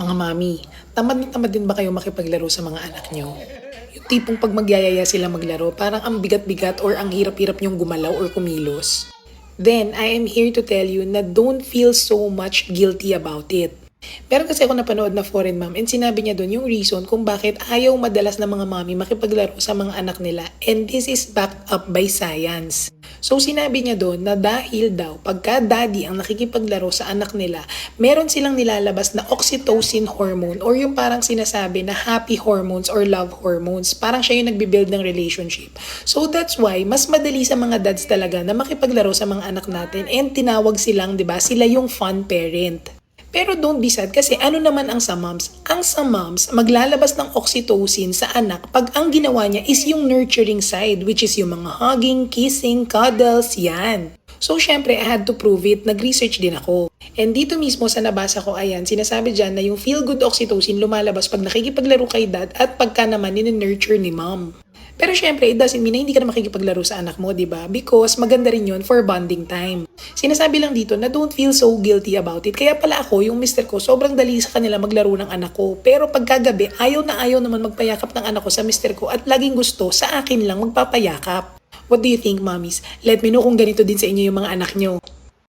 Mga mami, tamad na tamad din ba kayo makipaglaro sa mga anak nyo? Yung tipong pag magyayaya sila maglaro, parang ang bigat-bigat or ang hirap-hirap nyong gumalaw or kumilos. Then, I am here to tell you na don't feel so much guilty about it. Pero kasi ako napanood na foreign mom and sinabi niya doon yung reason kung bakit ayaw madalas ng mga mami makipaglaro sa mga anak nila and this is backed up by science. So sinabi niya doon na dahil daw pagka daddy ang nakikipaglaro sa anak nila, meron silang nilalabas na oxytocin hormone or yung parang sinasabi na happy hormones or love hormones. Parang siya yung nagbibuild ng relationship. So that's why mas madali sa mga dads talaga na makipaglaro sa mga anak natin and tinawag silang, 'di ba? Sila yung fun parent. Pero don't be sad kasi ano naman ang sa moms? Ang sa moms, maglalabas ng oxytocin sa anak pag ang ginawa niya is yung nurturing side which is yung mga hugging, kissing, cuddles, yan. So syempre, I had to prove it. Nag-research din ako. And dito mismo sa nabasa ko, ayan, sinasabi dyan na yung feel-good oxytocin lumalabas pag nakikipaglaro kay dad at pagka naman nurture ni mom. Pero syempre, it doesn't mean na hindi ka na makikipaglaro sa anak mo, di ba? Because maganda rin yun for bonding time. Sinasabi lang dito na don't feel so guilty about it. Kaya pala ako, yung mister ko, sobrang dali sa kanila maglaro ng anak ko. Pero pagkagabi, ayaw na ayaw naman magpayakap ng anak ko sa mister ko at laging gusto sa akin lang magpapayakap. What do you think, mommies? Let me know kung ganito din sa inyo yung mga anak nyo.